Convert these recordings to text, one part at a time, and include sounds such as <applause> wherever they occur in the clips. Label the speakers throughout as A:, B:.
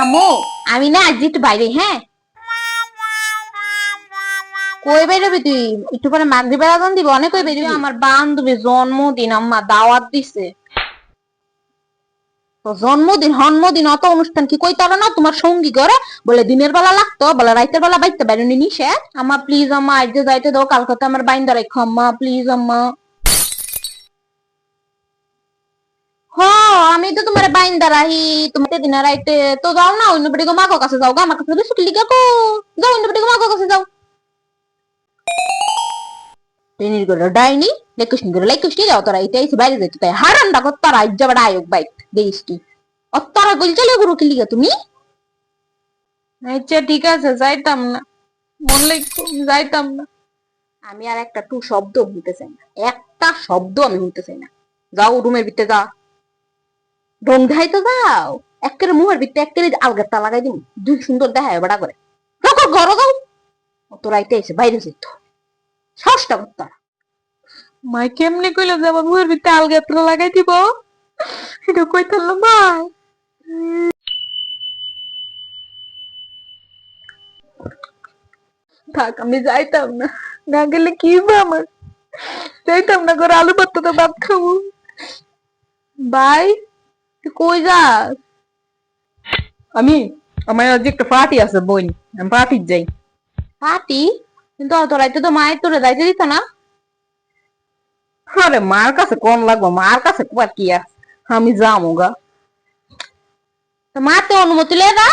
A: আমো আমি না আজ একটু বাইরে হ্যাঁ? কই বেরোবি তুই? একটু পরে মাগরি বেড়াদান দিবি অনেক কই বেরোবি? আমার বান্ধবী জন্মদিন আম্মা দাওয়াত দিছে। তো জন্মদিন জন্মদিন অত অনুষ্ঠান কি কই তারা না? তোমার সঙ্গী করে বলে দিনের বেলা লাগতো বলে রাতের বেলা বাইতে বেরোনি নিষে আম্মা প্লিজ আম্মা আজ যাইতে দাও কালকে তো আমার বাইন্দা রেখো আম্মা প্লিজ আম্মা। হ আমি তো তোমার বাইন্দা রাহি। তোমার দিন রাইতে তো যাও না অন্য বেটি মাগো কাছে যাও গা আমার কাছে কো যাও অন্য মাগো কাছে যাও। ট্রেনের করে ডাইনি লেকুশ নি করে লেকুশ নি যাও তোরা এটা এসে বাইরে যেতে তাই। হারান ডাকো তোরা আজ যাবার আয়োগ বাইক দেখিস কি? অত্তরা গল চলে গুরু তুমি?
B: আচ্ছা ঠিক আছে যাইতাম না। বললে যাইতাম না।
A: আমি আর একটা টু শব্দ শুনতে চাই না। একটা শব্দ আমি শুনতে চাই না। যাও রুমের ভিতরে যা। রং দেখাইতে যাও একের মুহের ভিতরে একের আলগাটা লাগাই দিন দুই সুন্দর দেখায় বেড়া করে। কর ঘর যাও অত রাইতে এসে বাইরে যেত সাহসটা করতে
B: মাই কেমনে কইলো যে আমার মুহের ভিতরে আলগাতরা লাগাই দিব? এটা কই থাকল ভাই থাক, আমি যাইতাম না। না গেলে কি আমার? যাইতাম না করে আলু ভর্তা তো ভাত খাব। বাই। তুই কই যাস? আমি আমার আজ একটা পার্টি আছে বোন আমি পার্টির যাই।
A: পাটি কিন্তু অত রাইতে তো মায়ের তোরে যাইতে দিত না।
B: আরে মার কাছে কোন লাগবো? মার কাছে কুয়ার কি আছে? আমি যাব গা।
A: তো তো অনুমতি লে না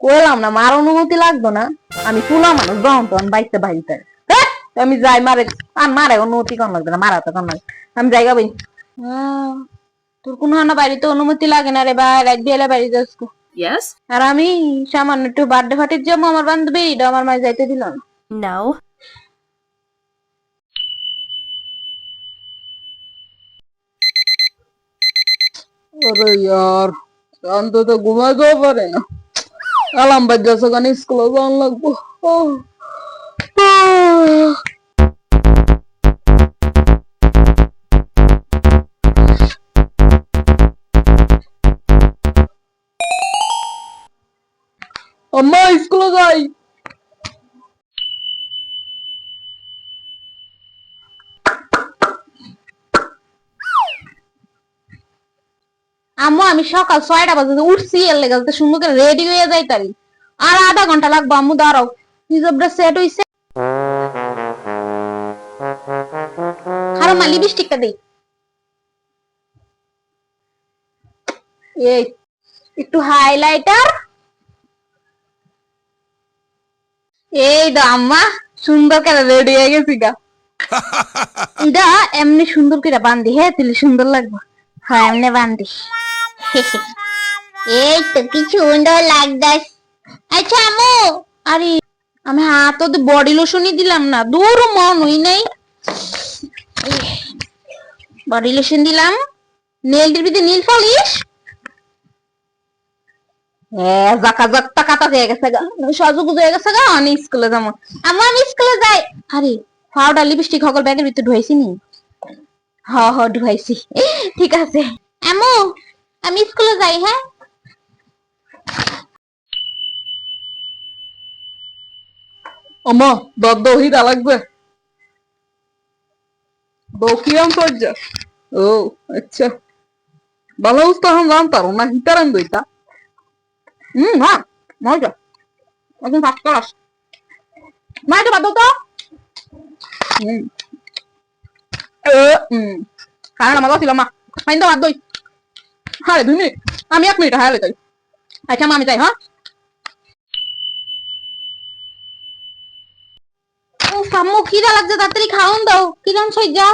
B: কইলাম না মার অনুমতি লাগতো না। আমি ফুলা মানুষ গ্রহণ তখন বাইতে বাড়িতে আমি যাই মারে আর মারে অনুমতি কোন লাগবে না? মারা তো কোন লাগবে আমি যাই গাবি
A: আহ, তোর কোনো হানা বাড়িতে অনুমতি লাগে না রে ভাই রাত বিয়েলে বাড়ি যাস।
C: Yes?
A: আর আমি সামান্য একটু বার্থডে ফাটির যাব আমার বান্ধবী এটা আমার মাঝে যাইতে দিল না
C: No.
B: আরে ইয়ার শান্ত তো ঘুমাতেও পারে না আলাম বাজ্যাছে কানে স্কুলে যাওয়ান লাগবো আম্মা স্কুলে যাই
A: আম্মু, আমি সকাল ছয়টা বাজে উঠছি, এর লেগে যাতে সুন্দর করে রেডি হয়ে যাই তারি আর আধা ঘণ্টা লাগবো আম্মু, দাঁড়াও। হিসাবটা সেট হইছে। খারো মা লিপস্টিকটা দেই এই, একটু হাইলাইটার এই দা আম্মা সুন্দর করে রেডি হয়ে গেছি গা। <laughs> এটা এমনি সুন্দর করে বান্ধি হ্যাঁ তাহলে সুন্দর লাগবে। হ্যাঁ এমনি বান্ধি <laughs> এই তো কি সুন্দর লাগদাস আচ্ছা আমু আরে আমি হাত তো বডি লোশনই দিলাম না দূর মন হই নাই। বডি লোশন দিলাম। নেল ভিতরে নীল পলিশ। হ্যাঁ জাকা জাকটা কাটা হয়ে গেছে গা। হয়ে গেছে গা, আমি স্কুলে যাব। আমু, আমি স্কুলে যাই। আরে পাউডার লিপস্টিক সকল ব্যাগের ভিতরে নি? হ হ, ঢুকাইছি। ঠিক আছে। আমু আমি স্কুলে যাই হ্যাঁ?
B: দাঁত দাও হিরা লাগবে। বউ কিরম সজ্জা ও আচ্ছা। ভালো এখন জানতাম না, হিতারাম দইতা
A: হুম হ্যাঁ মজা একদম ফার্স্ট ক্লাস মা তো বাদ তো।
B: হুম। হুম।
A: কারণ আমার ছিল মা। মাইন তো বাদ দই।
B: হ্যাঁ দুই মিনিট। আমি এক মিনিট হ্যাঁ তাই।
A: আচ্ছা মা, আমি যাই হ্যাঁ। সাম্মু খিদা লাগছে, তাড়াতাড়ি খাওন দাও। কিরম সজ্জা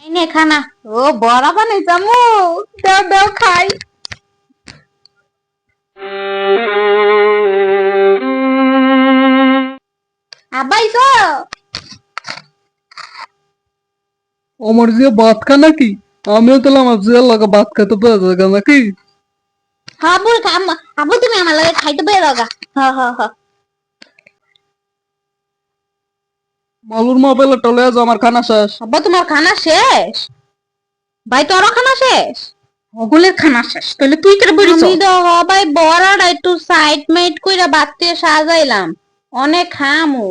A: এই নে, খানা। ও, বড়া বানাই সাম্মু দাও দাও, খাই। আবাই তো
B: আমার যে ভাত খা নাকি? আমিও তাহলে আমার যে লাগা ভাত খেতে পেয়ে যাবে নাকি?
A: হাবুল খাম আবু তুমি আমার লাগে খাইতে পেয়ে দাও গা হ হ হ
B: মালুর মোবাইলে টলে আজ আমার খানা শেষ।
A: আব্বা তোমার খানা শেষ? ভাই তোরও খানা শেষ?
B: ওগুলের খানা শেষ। তাহলে তুই কেন বলিস
A: আমি তো হবাই বড়াটা একটু সাইড মাইট কইরা বাত্তে সাজাইলাম। অনেক খামু